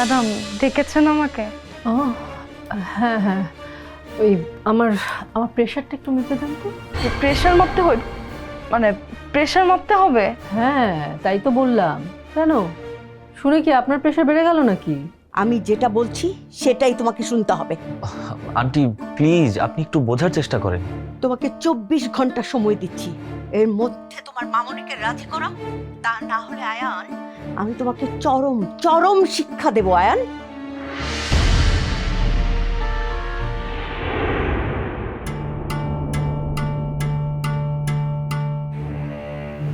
Madam ডেকেছেন আমাকে। ও হ্যাঁ হ্যাঁ। ওই আমার আমার প্রেশারটা একটু মেপে দেন তো। প্রেশার মাপতে হয় মানে প্রেশার মাপতে হবে? হ্যাঁ তাই তো বললাম। কেন? শুনে কি আপনার প্রেশার বেড়ে গেল নাকি? আমি যেটা বলছি সেটাই তোমাকে শুনতে হবে। আন্টি প্লিজ আপনি একটু বোঝার চেষ্টা করেন। তোমাকে চব্বিশ ঘণ্টা সময় দিচ্ছি। এর মধ্যে তোমার মামনিকে রাজি করো তা না হলে আয়ান আমি তোমাকে চরম চরম শিক্ষা দেবো আয়ান।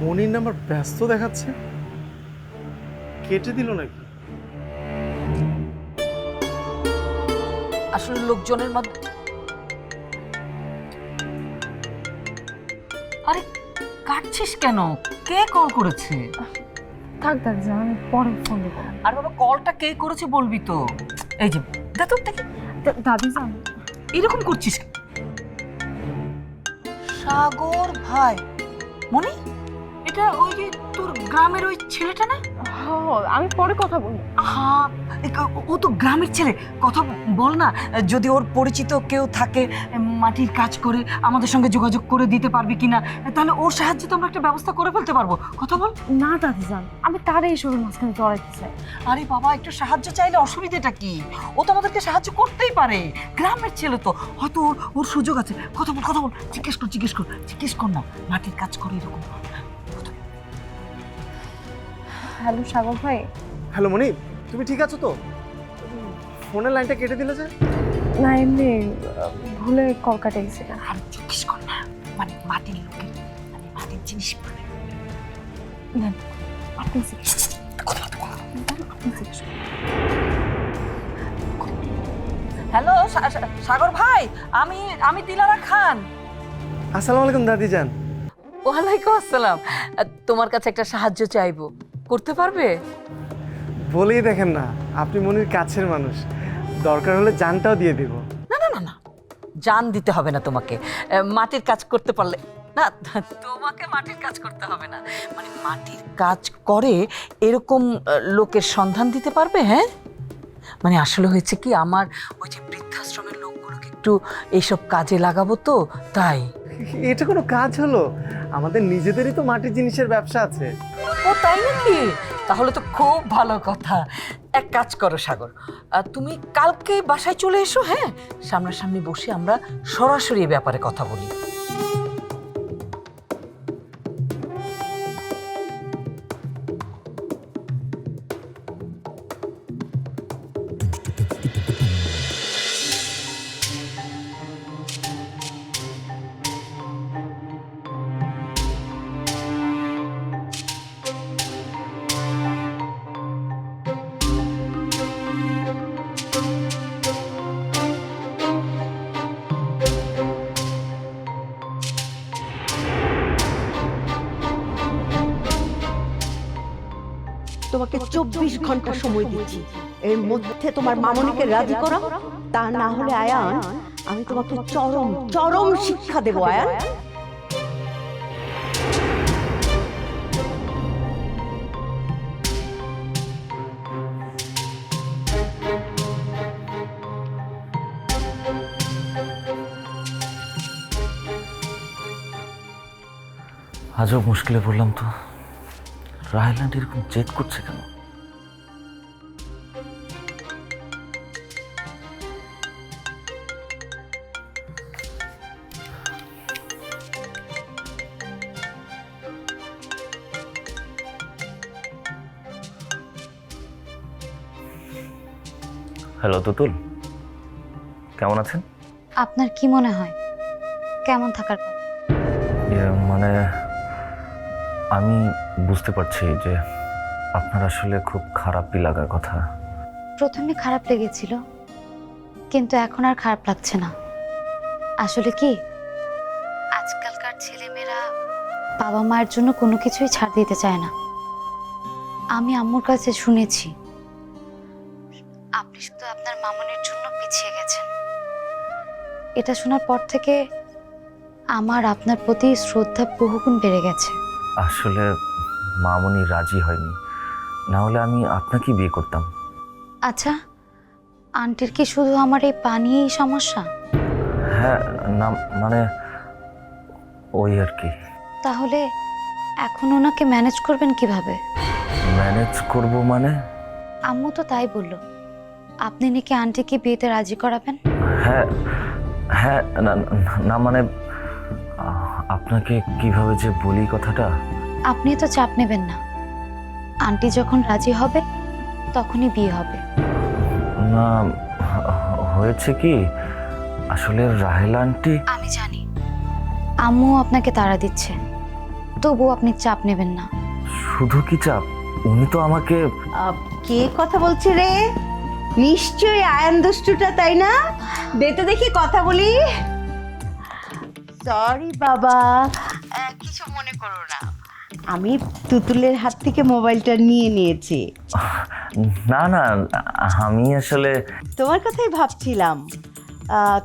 মনির নাম্বার ব্যস্ত দেখাচ্ছে? কেটে দিল নাকি? আসলে লোকজনের মধ্যে আরে কাটছিস কেন? কে কল করেছে? থাক থাক যা আমি পরে ফোন দেবো আর বাবা কলটা কে করেছে বলবি তো? এই যে দেখ। দেখি দাদি যান। এরকম করছিস সাগর ভাই মনি এটা ওই যে তোর গ্রামের ওই ছেলেটা না? আমি পরে কথা বলব। এ ক- ও তো গ্রামের ছেলে। কথা বল না যদি ওর পরিচিত কেউ থাকে মাটির কাজ করে আমাদের সঙ্গে যোগাযোগ করে দিতে পারবি কিনা তাহলে ওর সাহায্যে তো আমরা একটা ব্যবস্থা করে ফেলতে পারব। কথা বল। না দাদি যান আমি তারে এইসবের মাঝখানে জড়াইতে চাই। আরে বাবা একটু সাহায্য চাইলে অসুবিধাটা কি? ও তো আমাদেরকে সাহায্য করতেই পারে। গ্রামের ছেলে তো হয়তো ওর ওর সুযোগ আছে। কথা বল কথা বল জিজ্ঞেস কর জিজ্ঞেস কর জিজ্ঞেস কর না মাটির কাজ করে এরকম। হ্যালো সাগর ভাই। হ্যালো মনি তুমি ঠিক আছো তো? ফোনের লাইনটা কেটে দিলে যে। না এমনি ভুলে কল কাটে গেছিলাম আর জিজ্ঞেস কর না মানে মাটির লোকের মানে মাটির জিনিস পারে। আপনি হ্যালো সাগর ভাই আমি আমি দিলারা খান। আসসালামু আলাইকুম দাদি যান ওয়ালাইকুম আসসালাম। তোমার কাছে একটা সাহায্য চাইব। করতে পারবে? বলেই দেখেন না আপনি মনির কাছের মানুষ। দরকার হলে জানটাও দিয়ে দিব। না না না না। জান দিতে হবে না তোমাকে। আহ, মাটির কাজ করতে পারলে না তোমাকে মাটির কাজ করতে হবে না। মানে মাটির কাজ করে এরকম আহ, লোকের সন্ধান দিতে পারবে হ্যাঁ? মানে আসলে হয়েছে কি আমার ওই যে বৃদ্ধাশ্রমের লোকগুলোকে একটু এইসব কাজে লাগাবো তো তাই। এটা কোনো কাজ হলো? আমাদের নিজেদেরই তো মাটির জিনিসের ব্যবসা আছে। ও, তাই নাকি? তাহলে তো খুব ভালো কথা। এক কাজ করো, সাগর। তুমি কালকে বাসায় চলে এসো হ্যাঁ? সামনাসামনি বসে আমরা সরাসরি ব্যাপারে কথা বলি। তোমাকে চব্বিশ ঘণ্টা সময় দিচ্ছি। এর মধ্যে তোমার মামনিকে রাজি করো তা না হলে আয়ান আমি তোমাকে চরম চরম শিক্ষা দেবো আয়ান। আজও মুশকিলে পড়লাম তো। রায়ল্যান্ড এরকম চেক করছে কেন? হ্যালো তুতুল কেমন আছেন? আপনার কি মনে হয়? কেমন থাকার ইয়ে, মানে আমি বুঝতে পারছি যে আপনার আসলে খুব খারাপই লাগার কথা। প্রথমে খারাপ লেগেছিল কিন্তু এখন আর খারাপ লাগছে না। আসলে কি? আজকালকার ছেলেমেয়েরা বাবা মায়ের জন্য কোনো কিছুই ছাড় দিতে চায় না। আমি আম্মুর কাছে শুনেছি আপনি শুধু আপনার মামনের জন্য পিছিয়ে গেছেন। এটা শোনার পর থেকে আমার আপনার প্রতি শ্রদ্ধা বহুগুণ বেড়ে গেছে। আসলে মামনি রাজি হয়নি। না হলে আমি আপনাকেই বিয়ে করতাম। আচ্ছা আন্টির কি শুধু আমার এই পানিয়েই সমস্যা? হ্যাঁ না মানে ওই আর কি। তাহলে এখন ওনাকে ম্যানেজ করবেন কীভাবে? ম্যানেজ করব মানে? আম্মু তো তাই বলল। আপনি নাকি আন্টিকে বিয়েতে রাজি করাবেন? হ্যাঁ হ্যাঁ না মানে আপনাকে কীভাবে যে বলি কথাটা? আপনি তো চাপ নেবেন না। আন্টি যখন রাজি হবে তখনই বিয়ে হবে। না হয়েছে কি? আসলে রাহেলা আন্টি আমি জানি। আম্মু আপনাকে তাড়া দিচ্ছে। তবুও আপনি চাপ নেবেন না। শুধু কি চাপ? উনি তো আমাকে কে কথা বলছে রে? নিশ্চয়ই আয়ান দুষ্টুটা তাই না? দেতে দেখি কথা বলি। সরি বাবা। কিছু মনে করো না। আমি তুতুলের হাত থেকে মোবাইলটা নিয়ে নিয়েছি। না না আমি আসলে তোমার কথাই ভাবছিলাম।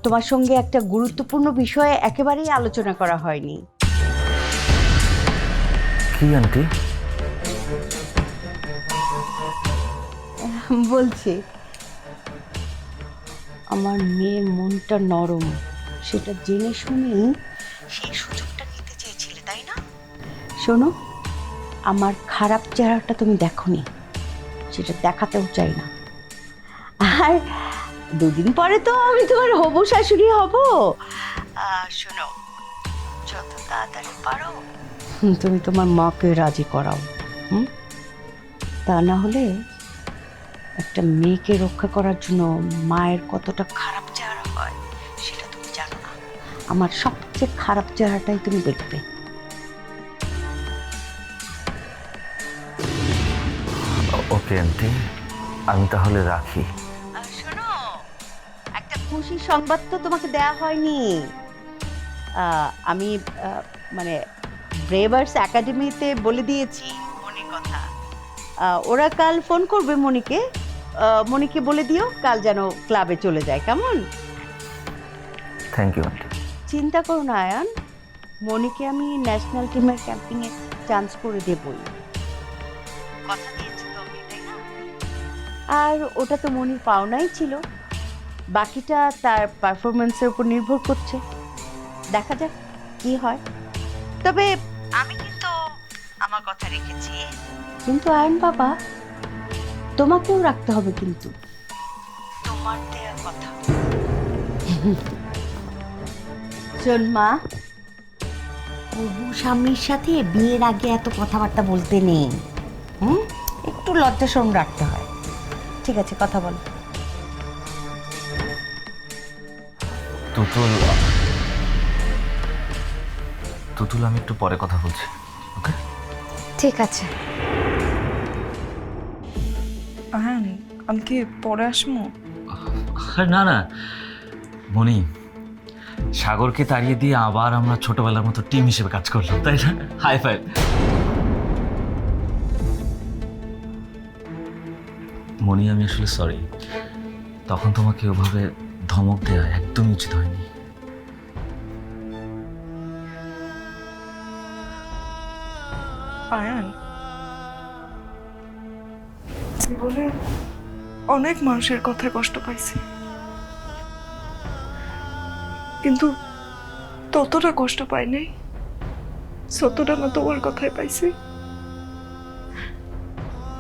তোমার সঙ্গে একটা গুরুত্বপূর্ণ বিষয়ে একেবারেই আলোচনা করা হয়নি। কি আন্টি? বলছি আমার মেয়ের মনটা নরম। সেটা জেনে শুনেই সেই সুযোগটা নিতে চেয়েছিলে তাই না? শোনো আমার খারাপ চেহারাটা তুমি দেখোনি, সেটা দেখাতেও চাই না। আর দুদিন পরে তো আমি তোমার হবু শাশুড়ি হব। শোনো, যত তাড়াতাড়ি পারো। তুমি তোমার মাকে রাজি করাও, হুম? তা না হলে একটা মেয়েকে রক্ষা করার জন্য মায়ের কতটা খারাপ চেহারা হয়, সেটা তুমি জানো না। আমার সবচেয়ে খারাপ চেহারাটাই তুমি দেখবে। ওকে আন্টি আমি তাহলে রাখি। শোনো একটা খুশি সংবাদ তো তোমাকে দেয়া হয়নি। আমি মানে ব্রেভার্স একাডেমিতে বলে দিয়েছি মনির কথা। ওরা কাল ফোন করবে মনিকে। মনিকে বলে দিও কাল যেন ক্লাবে চলে যায় কেমন? থ্যাংক ইউ আন্টি চিন্তা করো না আয়ান। মনিকে আমি ন্যাশনাল টিমের ক্যাম্পিংয়ে চান্স করে দেবই। কথা আর ওটা তো মনির পাওনাই ছিল। বাকিটা তার পারফরমেন্সের উপর নির্ভর করছে। দেখা যাক কি হয়। তবে আমি কিন্তু আমার কথা রেখেছি। কিন্তু আয়ন বাবা, তোমাকেও রাখতে হবে কিন্তু। তোমার দেয়া কথা। শোন মা হবু স্বামীর সাথে বিয়ের আগে এত কথাবার্তা বলতে নেই। হুম? একটু লজ্জা শরম রাখতে হয়। ঠিক আছে কথা বল। তুতুল তুতুল আমি একটু পরে কথা বলছি ওকে? ঠিক আছে। হ্যাঁ আমি কি পরে আসব না না। মনি সাগরকে তাড়িয়ে দিয়ে আবার আমরা ছোটবেলার মতো টিম হিসেবে কাজ করলাম তাই না? হাই ফাই মনি আমি আসলে সরি তখন তোমাকে ওভাবে ধমক দেওয়া একদমই উচিত হয়নি। জীবনে অনেক মানুষের কথায় কষ্ট পাইছি। কিন্তু ততটা কষ্ট পাই নাই, যতটা না তোমার কথাই পাইছি।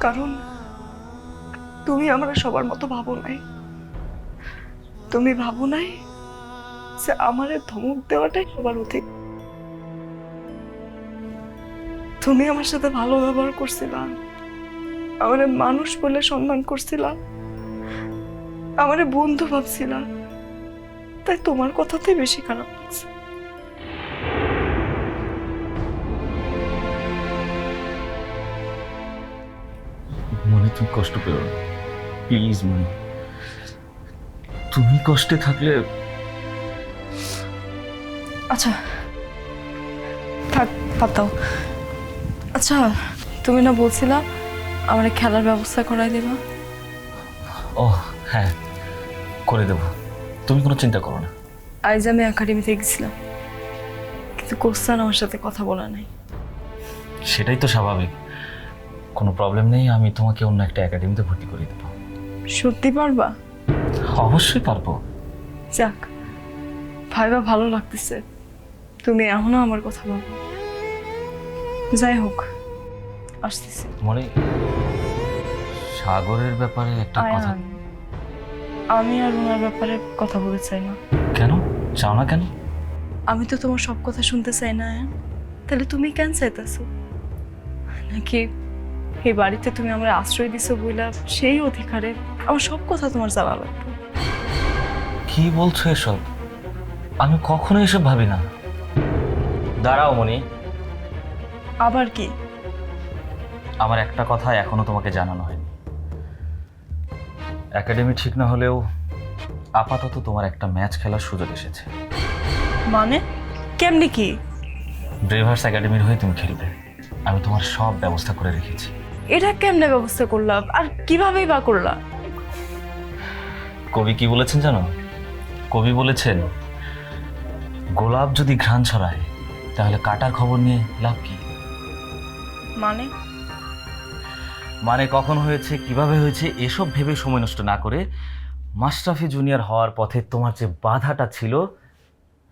কারণ তুমি আমরা সবার মতো ভাবো নাই। তুমি ভাবো নাই যে আমারে ধমক দেওয়াটাই সবার উচিত তুমি আমার সাথে ভালো ব্যবহার করছিলা। আমারে মানুষ বলে সম্মান করছিলা। আমারে বন্ধু ভাবছিলা। তাই তোমার কথাতেই বেশি খারাপ লাগছে। মনে তুমি কষ্ট পেও না। প্লিজ মনে। তুমি কষ্টে থাকলে আচ্ছা। থাক বাদ দাও। আচ্ছা তুমি না বলছিলা আমার খেলার ব্যবস্থা করাই দেবা? ও হ্যাঁ করে দেবো। তুমি কোনো চিন্তা করো না। আজ আমি একাডেমিতে গেছিলাম। কিন্তু কোস্তান আমার সাথে কথা বলা নাই। সেটাই তো স্বাভাবিক। কোনো প্রবলেম নেই আমি তোমাকে অন্য একটা একাডেমিতে ভর্তি করে দেবো। সত্যি পারবা? অবশ্যই পারব। যাক ভাইবা ভালো লাগতেছে। তুমি এখনও আমার কথা ভাবো যাই হোক আসতেছি। মনে সাগরের ব্যাপারে একটা কথা। আমি আর ওনার ব্যাপারে কথা বলতে চাই না। কেন? চাও না কেন? আমি তো তোমার সব কথা শুনতে চাই না তাহলে তুমি কেন চাইতেছো? নাকি এই বাড়িতে তুমি আমার আশ্রয় দিছো বইলা সেই অধিকারে আমার সব কথা তোমার জানা লাগবে। কি বলছো এসব? আমি কখনো এসব ভাবি না। দাঁড়াও মনি আবার কি? আমার একটা কথা এখনও তোমাকে জানানো হয়নি। একাডেমি ঠিক না হলেও আপাতত তোমার একটা ম্যাচ খেলার সুযোগ এসেছে। মানে? কেমনি কি? ড্রাইভার্স একাডেমির হয়ে তুমি খেলবে। আমি তোমার সব ব্যবস্থা করে রেখেছি। এটা কেমনে ব্যবস্থা করলাম? আর কিভাবেই বা করলা কবি কি বলেছেন জানো? কবি বলেছেন গোলাপ যদি ঘ্রাণ ছড়ায় তাহলে কাটার খবর নিয়ে লাভ কি? মানে? মানে কখন হয়েছে কীভাবে হয়েছে এসব ভেবে সময় নষ্ট না করে মাস্টাফি জুনিয়র হওয়ার পথে তোমার যে বাধাটা ছিল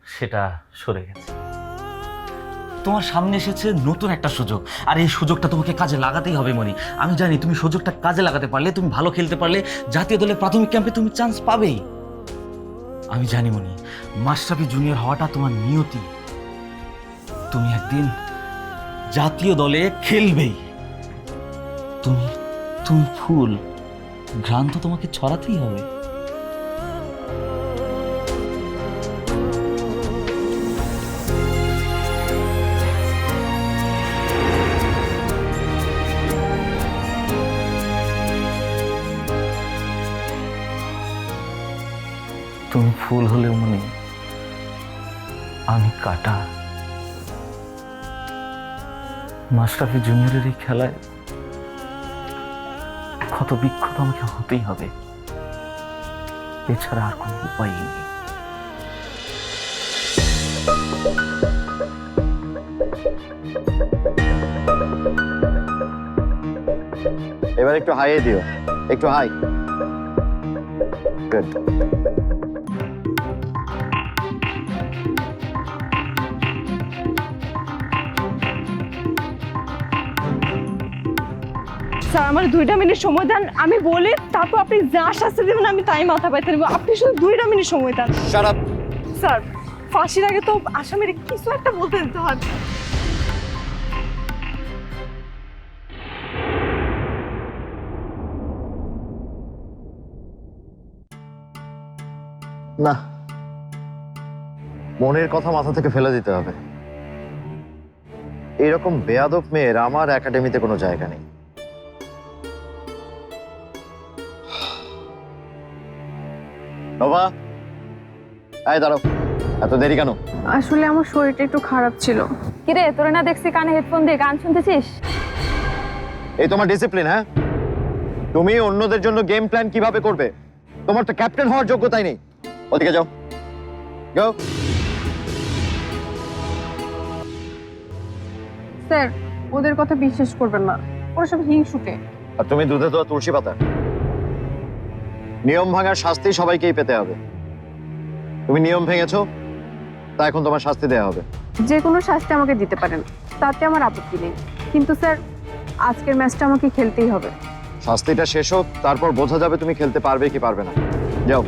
সেটা সরে গেছে। তোমার সামনে এসেছে নতুন একটা সুযোগ। আর এই সুযোগটা তোমাকে কাজে লাগাতেই হবে মনি আমি জানি তুমি সুযোগটা কাজে লাগাতে পারলে, তুমি ভালো খেলতে পারলে, জাতীয় দলের প্রাথমিক ক্যাম্পে তুমি চান্স পাবেই। আমি জানি মনি মাস্টাফি জুনিয়র হওয়াটা তোমার নিয়তি। তুমি একদিন জাতীয় দলে খেলবেই। তুমি তুমি ফুল, ঘ্রাণ তো তোমাকে ছড়াতেই হবে। তুমি ফুল হলেও মনে আমি কাটা। মাস্টাফি জুনিয়রের এই খেলায় ক্ষত বিক্ষত আমাকে হতেই হবে। এছাড়া আর কোনো উপায় নেই। এবার একটু হাইয়ে দিও। একটু হাই গুড স্যার আমার দুইটা মিনিট সময় দেন। আমি বলি তারপর আপনি যা শাস্তি দেবেন আমি তাই মাথা পাইতে নেব। আপনি শুধু দুইটা মিনিট সময় দেন। শাট স্যার ফাঁসির আগে তো আসামির কিছু একটা বলতে দিতে হয় না মনের কথা মাথা থেকে ফেলে দিতে হবে। এরকম বেয়াদব মেয়ের আমার একাডেমিতে কোনো জায়গা নেই। নবা এই দাঁড়াও। এত দেরি কেন? আসলে আমার শরীরটা একটু খারাপ ছিল। কিরে তোরে না দেখছি কানে হেডফোন দিয়ে গান শুনতেছিস? এই তোমার ডিসিপ্লিন হ্যাঁ? তুমি অন্যদের জন্য গেম প্ল্যান কীভাবে করবে? তোমার তো ক্যাপ্টেন হওয়ার যোগ্যতাই নেই। ওদিকে যাও। যাও স্যার ওদের কথা বিশ্বাস করবেন না। ওরা সব হিংসুকে আর তুমি দুধে দেওয়া তুলসী পাতা। নিয়ম ভাঙার শাস্তি সবাইকেই পেতে হবে। তুমি নিয়ম ভেঙেছো তা এখন তোমার শাস্তি দেওয়া হবে। যে কোনো শাস্তি আমাকে দিতে পারেন তাতে আমার আপত্তি নেই। কিন্তু স্যার আজকের ম্যাচটা আমাকে খেলতেই হবে। শাস্তিটা শেষ হোক তারপর বোঝা যাবে তুমি খেলতে পারবে কি পারবে না। যাও।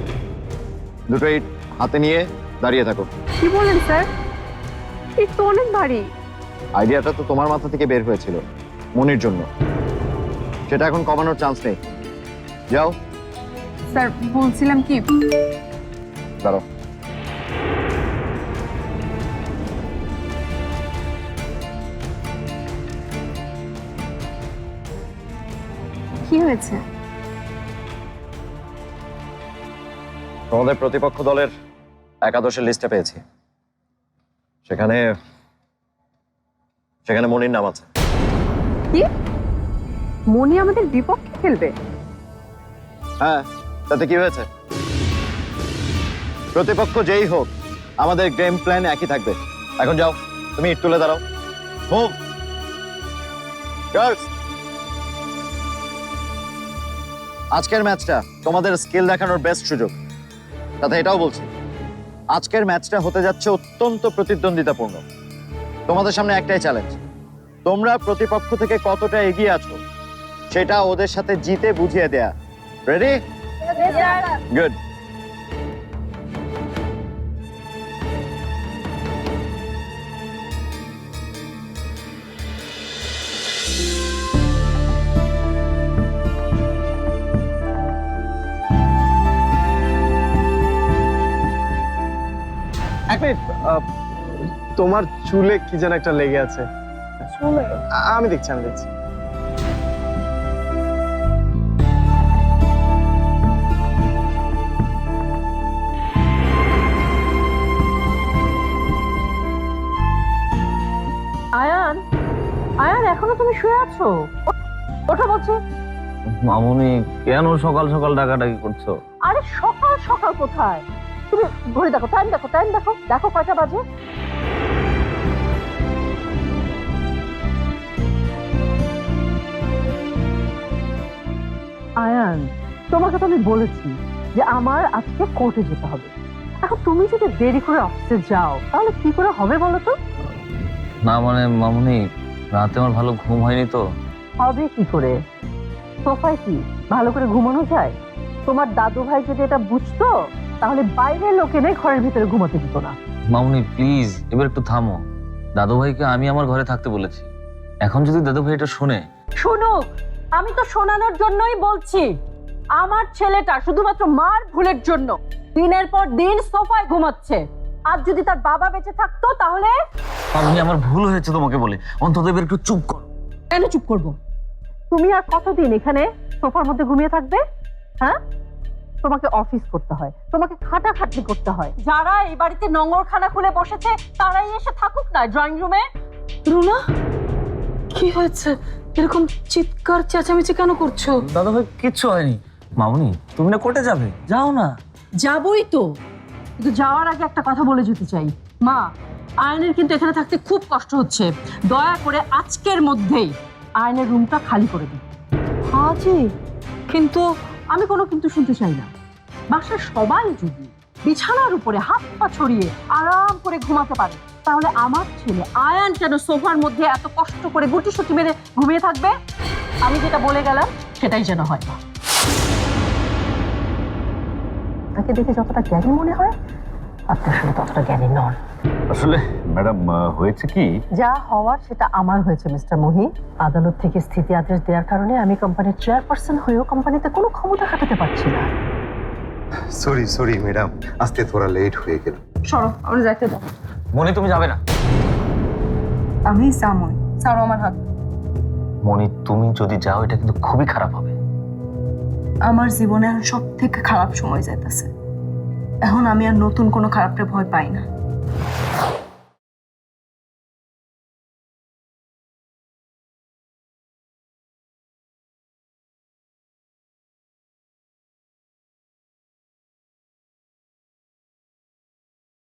দুটো ইট হাতে নিয়ে দাঁড়িয়ে থাকো। কি বলেন স্যার? এই তো অনেক ভারী। আইডিয়াটা তো তোমার মাথা থেকে বের হয়েছিল মনির জন্য। সেটা এখন কমানোর চান্স নেই। যাও। স্যার বলছিলাম কি? দাঁড়াও। কি হয়েছে? তোমাদের প্রতিপক্ষ দলের একাদশের লিস্টে পেয়েছি। সেখানে সেখানে মনির নাম আছে। কি? মনি আমাদের বিপক্ষে খেলবে? হ্যাঁ। তাতে কি হয়েছে? প্রতিপক্ষ যেই হোক, আমাদের গেম প্ল্যান একই থাকবে। এখন যাও, তুমি ইট তুলে দাঁড়াও। মুভ আজকের ম্যাচটা তোমাদের স্কিল দেখানোর বেস্ট সুযোগ। তাতে এটাও বলছি, আজকের ম্যাচটা হতে যাচ্ছে অত্যন্ত প্রতিদ্বন্দ্বিতাপূর্ণ। তোমাদের সামনে একটাই চ্যালেঞ্জ তোমরা প্রতিপক্ষ থেকে কতটা এগিয়ে আছো, সেটা ওদের সাথে জিতে বুঝিয়ে দেয়া। রেডি গুড এক মিনিট তোমার চুলে কি যেন একটা লেগে আছে? আমি দেখছি আমি দেখছি। এখনও তুমি শুয়ে আছো? ওঠ- বলছি। মামুনি কেন সকাল সকাল ডাকাডাকি করছ? আরে সকাল সকাল কোথায়? তুমি ঘড়ি দেখো টাইম দেখো টাইম দেখো। দেখো কয়টা বাজে। আয়ান তোমাকে তো আমি বলেছি যে আমার আজকে কোর্টে যেতে হবে। এখন তুমি যদি দেরি করে অফিসে যাও তাহলে কি করে হবে বলো তো? না মানে মামুনি রাতে আমার ভালো ঘুম হয়নি তো। হবে কি করে? সোফায় কি? ভালো করে ঘুমানো যায়? তোমার দাদু ভাই যদি এটা বুঝতো তাহলে বাইরের লোকে নেই ঘরের ভিতরে ঘুমাতে দিত না। মামুনি প্লিজ এবার একটু থামো। দাদু ভাইকে আমি আমার ঘরে থাকতে বলেছি। এখন যদি দাদু ভাই এটা শুনে। শুনুক আমি তো শোনানোর জন্যই বলছি আমার ছেলেটা শুধুমাত্র মার ভুলের জন্য দিনের পর দিন সোফায় ঘুমাচ্ছে। আর যদি তার বাবা বেঁচে থাকতো তাহলে? মামুনি আমার ভুল হয়েছে তোমাকে বলে। অন্তত এবার একটু চুপ করো। কেন চুপ করব? তুমি আর কতদিন এখানে সোফার মধ্যে ঘুমিয়ে থাকবে? হ্যাঁ? তোমাকে অফিস করতে হয় তোমাকে খাটাখাটনি করতে হয়। যারা এই বাড়িতে নোংরখানা খুলে বসেছে তারাই এসে থাকুক না ড্রয়িং রুমে রুনা কি হয়েছে? এরকম চিৎকার চেঁচামেচি কেন করছ? দাদা ভাই কিচ্ছু হয়নি। মামুনি তুমি না কোর্টে যাবে? যাও না। যাবই তো। কিন্তু যাওয়ার আগে একটা কথা বলে যেতে চাই। মা, আয়নের কিন্তু এখানে থাকতে খুব কষ্ট হচ্ছে। দয়া করে আজকের মধ্যেই আয়নের রুমটা খালি করে দিন। হাজি, কিন্তু আমি কোনো কিন্তু শুনতে চাই না। বাসার সবাই যদি বিছানার উপরে হাত পা ছড়িয়ে আরাম করে ঘুমাতে পারে, তাহলে আমার ছেলে আয়ান কেন সোফার মধ্যে এত কষ্ট করে গুটি সুটি মেরে ঘুমিয়ে থাকবে? আমি যেটা বলে গেলাম, সেটাই যেন হয়। না তাকে দেখে যতটা জ্ঞানী মনে হয় আপনি আসলে ততটা জ্ঞানী নন। আসলে ম্যাডাম হয়েছে কি? যা হওয়ার সেটা আমার হয়েছে মিস্টার মহি। আদালত থেকে স্থিতি আদেশ দেওয়ার কারণে আমি কোম্পানির চেয়ারপারসন হয়েও কোম্পানিতে কোনো ক্ষমতা খাটাতে পারছি না। সরি সরি ম্যাডাম আসতে থোড়া লেট হয়ে গেল। সরো আমরা যাইতে দাও মনি তুমি যাবে না? আমি সাময় ছাড়ো আমার হাত। মনি তুমি যদি যাও এটা কিন্তু খুবই খারাপ হবে। আমার জীবনে সব থেকে খারাপ সময় যাইতেছে। এখন আমি আর নতুন কোনো খারাপটা ভয় পাই না।